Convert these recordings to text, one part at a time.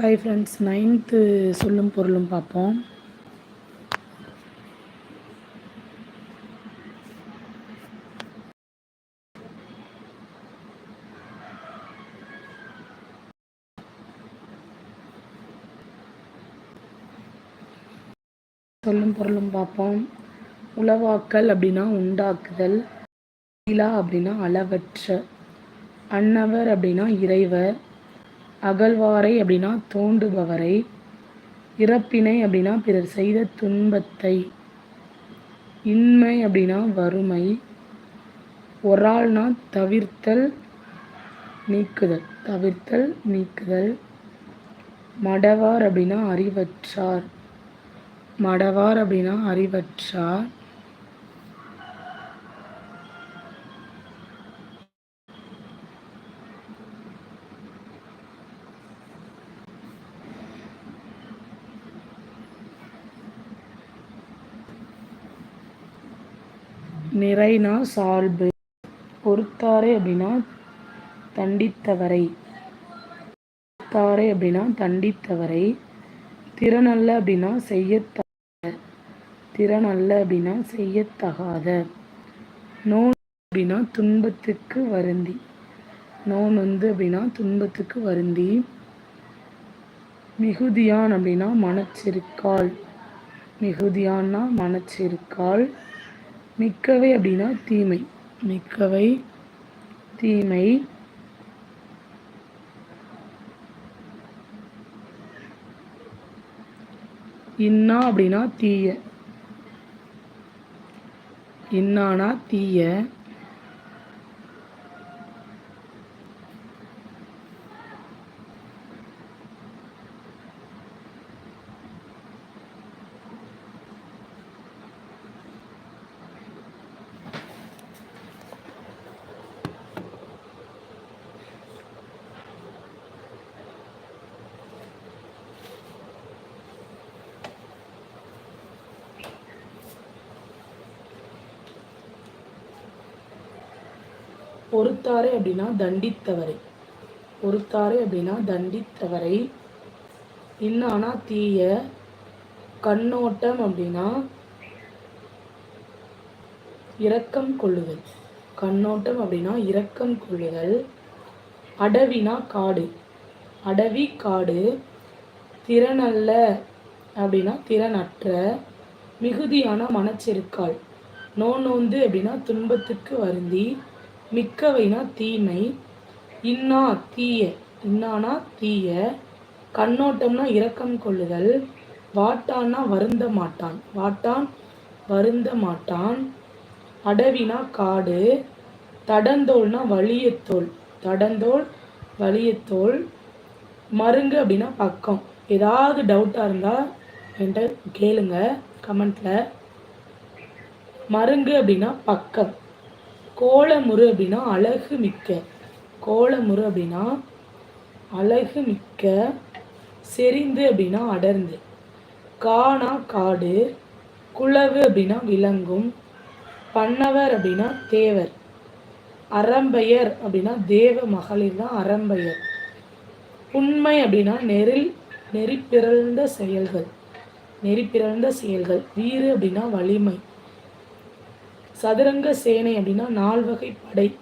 Hi friends ninth சொல்லும் பொருளும் பார்ப்போம். சொல்லும் பொருளும் பார்ப்போம். உளவாக்கல் அப்படின்னா உண்டாக்குதல் இலா அப்படின்னா அளவற்ற அன்னவர் அப்படின்னா இறைவர் அகழ்வாரை அப்படின்னா தோண்டுபவரை இறப்பினை அப்படின்னா பிறர் செய்த துன்பத்தை இன்மை அப்படின்னா வறுமை ஒராள்னா தவிர்த்தல் நீக்குதல் தவிர்த்தல் நீக்குதல் மடவார் அப்படின்னா அறிவற்றார் மடவார் அப்படின்னா அறிவற்றார் நிறைனா சால்பு. பொறுத்தாரை அப்படின்னா தண்டித்தவரை. பொறுத்தாரை அப்படின்னா தண்டித்தவரை. திறனல்ல அப்படின்னா செய்யத்தகாத. திறனல்ல அப்படின்னா செய்யத்தகாத. நோன் அப்படின்னா துன்பத்துக்கு வருந்தி. நோன் வந்து அப்படின்னா துன்பத்துக்கு வருந்தி. மிகுதியான் அப்படின்னா மனச்சிருக்காள். மிகுதியான்னா மனச்சிருக்காள். மிக்கவை அப்படின்னா தீமை. மிக்கவை தீமை. இன்னா அப்படின்னா தீய. இன்னானா தீய. பொறுத்தாரே அப்படின்னா தண்டித்தவரை. பொறுத்தாரே அப்படின்னா தண்டித்தவரை. இன்னானா தீய. கண்ணோட்டம் அப்படின்னா இரக்கம் கொள்ளுதல். கண்ணோட்டம் அப்படின்னா இரக்கம் கொள்ளுதல். அடவினா காடு. அடவி காடு. திறனல்ல அப்படின்னா திறனற்ற. மிகுதியான மனச்செருக்கால். நோ நோந்து அப்படின்னா துன்பத்துக்கு வருந்தி. மிக்கவைனா தீமை. இன்னா தீய இன்னானா தீய. கண்ணோட்டம்னா இரக்கம் கொள்ளுதல். வாட்டான்னா வருந்த மாட்டான். வாட்டான் வருந்த மாட்டான். அடவினா காடு. தடந்தோல்னா வலியத்தோல் தடந்தோல் வலியத்தோல் மருங்கு அப்படின்னா பக்கம். ஏதாவது டவுட்டாக இருந்தால் என்கிட்ட கேளுங்க கமெண்ட்டில் மருங்கு அப்படின்னா பக்கம். கோலமுறு அப்படின்னா அழகு மிக்க. கோலமுறு அப்படின்னா அழகு மிக்க செறிந்து அப்படின்னா அடர்ந்து. காணா காடு குளவு அப்படின்னா விளங்கும் பண்ணவர் அப்படின்னா தேவர். அறம்பெயர் அப்படின்னா தேவ மகளிர் தான் அறம்பெயர். உண்மை அப்படின்னா நெரில் நெறி செயல்கள். நெறி செயல்கள். வீறு அப்படின்னா வலிமை. சதுரங்க சேனை அப்படின்னா நால்வகை படை.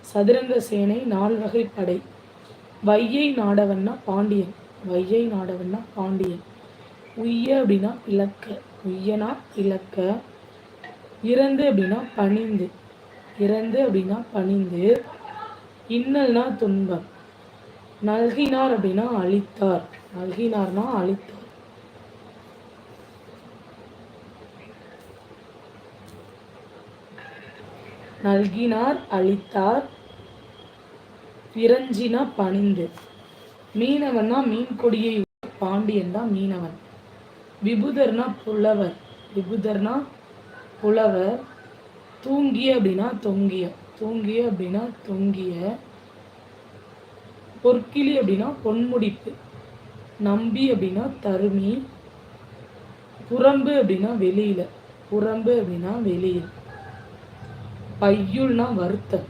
சதுரங்க சேனை நால்வகை படை. வையை நாடவன்னா பாண்டியன். வையை நாடவன்னா பாண்டியன். உய்ய அப்படின்னா இலக்க உய்யனா இலக்க இறந்து அப்படின்னா பணிந்து. இறந்து அப்படின்னா பணிந்து. இன்னல்னா துன்பம். நல்கினார் அப்படின்னா அழித்தார். நல்கினார்னா அழித்தார். நல்கினார் அளித்தார் பிரஞ்சினா பணிந்து. மீனவன்னா மீன் கொடியை பாண்டியன் தான் மீனவன். விபுதர்னா புலவர் விபுதர்னா புலவர் தூங்கிய அப்படின்னா தொங்கிய தூங்கிய அப்படின்னா தொங்கிய பொற்கிளி அப்படின்னா பொன்முடிப்பு நம்பி அப்படின்னா தருமி புறம்பு அப்படின்னா வெளியில புறம்பு அப்படின்னா வெளியில். பையுள்னா வருத்தம்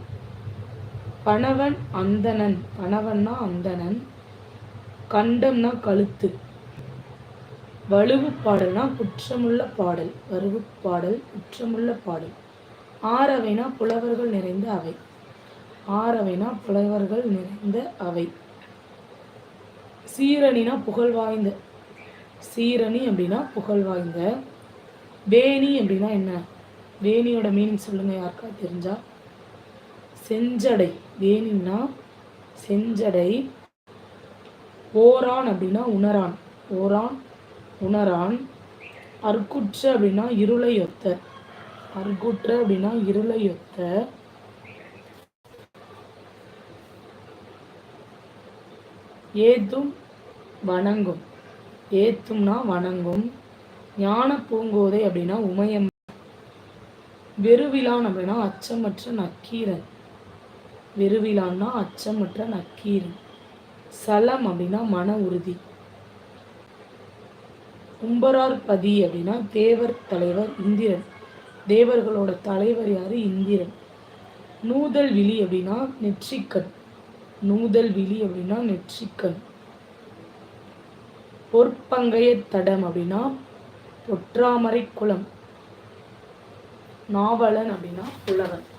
பணவன் அந்தணன் பணவன்னா அந்தணன் கண்டம்னா கழுத்து. வலுவு பாடல்னா குற்றமுள்ள பாடல் வலுவு பாடல் குற்றமுள்ள பாடல். ஆறவைனா புலவர்கள் நிறைந்த அவை. ஆறவைனா புலவர்கள் நிறைந்த அவை. சீரணினா புகழ் வாய்ந்த. சீரணி அப்படின்னா புகழ் வாய்ந்த. வேணி அப்படின்னா என்ன? வேணியோட மீனிங் சொல்லுங்க யாருக்கா தெரிஞ்சா. செஞ்சடை வேணின்னா செஞ்சடை. ஓரான் அப்படின்னா உணரான். ஓரான் உணரான். அற்குற்ற அப்படின்னா இருளை ஒத்த. அற்குற்ற அப்படின்னா இருளை ஒத்த. ஏத்தும் வணங்கும். ஏத்தும்னா வணங்கும். ஞான பூங்கோதை அப்படின்னா உமையம். வெறுவிலான் அப்படின்னா அச்சமற்ற நக்கீரன். வெறுவிலான்னா அச்சமற்ற நக்கீரன். சலம் அப்படின்னா மன உறுதி. கும்பரார் பதி அப்படின்னா தேவர் தலைவர் இந்திரன். தேவர்களோட தலைவர் யார்? இந்திரன். நூதல் விழி அப்படின்னா நெற்றிக்கண். நூதல் விழி அப்படின்னா நெற்றிக்கண். பொற்பங்கைய தடம் அப்படின்னா பொற்றாமரை குளம். நாவலன் அப்படின்னா புலவன்.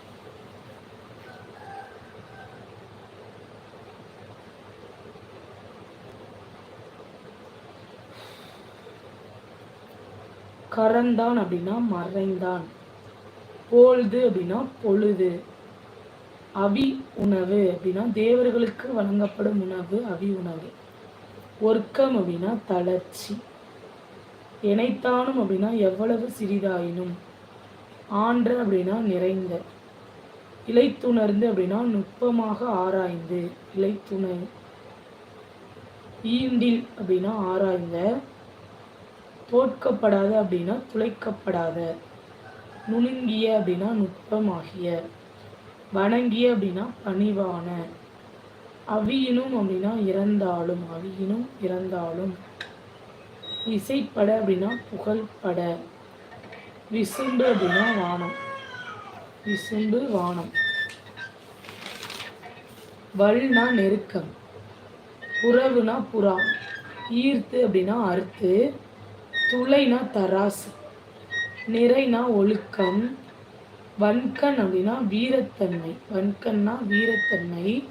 கரந்தான் அப்படின்னா மறைந்தான். பொழுது அப்படின்னா பொழுது. அவி உணவு அப்படின்னா தேவர்களுக்கு வழங்கப்படும் உணவு அவி உணவு. ஒர்க்கம் அப்படின்னா தளர்ச்சி. இணைத்தானும் அப்படின்னா எவ்வளவு சிறிதாயினும். ஆன்ற அப்படின்னா நிறைந்த இலைத்துணர்ந்து அப்படின்னா நுட்பமாக ஆராய்ந்து இலைத்துணை ஈண்டில் அப்படின்னா ஆராய்ந்த தோற்கப்படாத அப்படின்னா துளைக்கப்படாத நுணுங்கிய அப்படின்னா நுட்பமாகிய வணங்கிய அப்படின்னா பணிவான அவியினும் அப்படின்னா இறந்தாலும் அவியினும் இறந்தாலும் இசைப்பட அப்படின்னா புகழ்பட விசும்பு அப்படின்னா வானம். விசும்பு வானம். வல்னா நெருக்கம். புறவுனா புறா ஈர்த்து அப்படின்னா அறுத்து. துளைனா தராசு. நிறைனா ஒழுக்கம். வன்கண் அப்படின்னா வீரத்தன்மை. வன்கண்ணா வீரத்தன்மை.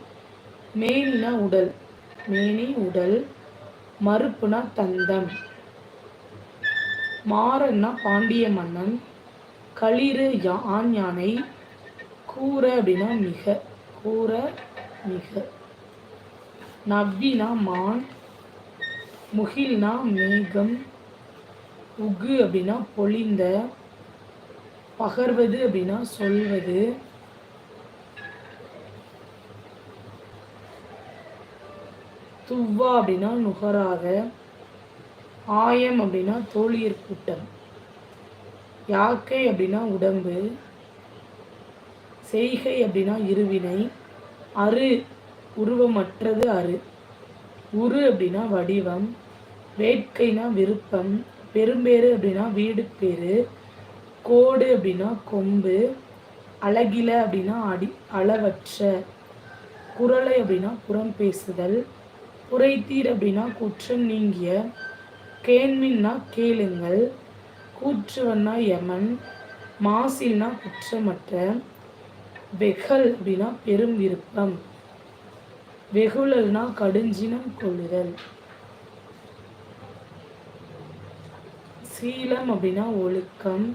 மேனினா உடல். மேனி உடல். மறுப்புனா தந்தம். மாறன்னா பாண்டிய மன்னன் களிறு யா ஆண் யானை கூற அப்படின்னா மிக கூற மிக. நவ்வினா மான் முகில்னா மேகம் உகு அப்படின்னா பொழிந்த பகர்வது அப்படின்னா சொல்வது. துவ்வா அப்படின்னா நுகராத ஆயம் அப்படின்னா தோழியர் கூட்டம். யாக்கை அப்படின்னா உடம்பு. செய்கை அப்படின்னா இருவினை. அரு உருவமற்றது அரு உரு அப்படின்னா வடிவம். வேட்கைனா விருப்பம். பெரும்பேறு அப்படின்னா வீடு பேரு கோடு அப்படின்னா கொம்பு. அழகில அப்படின்னா அடி அளவற்ற. குரலை அப்படின்னா புறம் பேசுதல். புரைத்தீர் அப்படின்னா குற்றம் நீங்கிய. கேண்மின்னா கேளுங்கள் கூற்றுவன்னா யமன் மாசில்னா குற்றமற்ற வெகல் அப்படின்னா பெரும் விருப்பம் வெகுழல்னா கடுஞ்சினம் கொள்ளுதல். சீலம் அப்படின்னா ஒழுக்கம்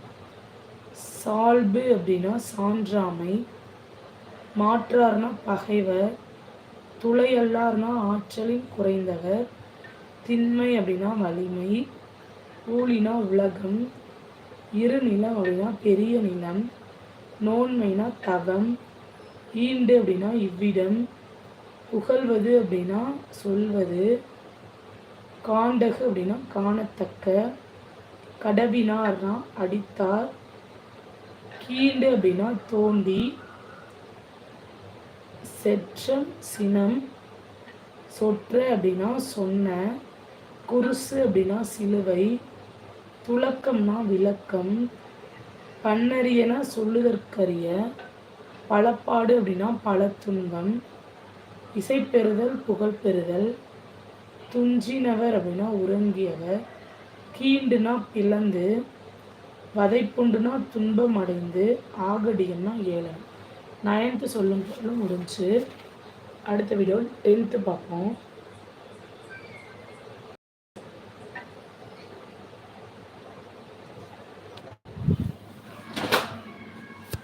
சால்பு அப்படின்னா சான்றாமை மாற்றார்னா பகைவர் துளையல்லார்னா ஆற்றலின் குறைந்தவர் திண்மை அப்படின்னா வலிமை ஊழினா உலகம் இரு நிலம் அப்படின்னா பெரிய நிலம் நோன்மைனா தவம் ஈண்டு அப்படின்னா இவ்விடம் புகழ்வது அப்படின்னா சொல்வது காண்டகு அப்படின்னா காணத்தக்க கடவினார்னா அடித்தார் கீண்டு அப்படின்னா தோண்டி செற்றம் சினம் சொற்ற அப்படின்னா சொன்ன குருசு அப்படின்னா சிலுவை துலக்கம்னா விளக்கம் பன்னரியனா சொல்லுதற்கரிய பலப்பாடு அப்படின்னா பல துன்பம் இசைப்பெறுதல் புகழ் பெறுதல் துஞ்சினவர் அப்படின்னா உறங்கியவர் கீண்டுனா பிளந்து வதைப்புண்டுனா துன்பம் அடைந்து ஆகடியம்னா ஏழன் நைன்த்து சொல்லும் பொருளும் முடிஞ்சு. அடுத்த வீடியோ டென்த்து பார்ப்போம்.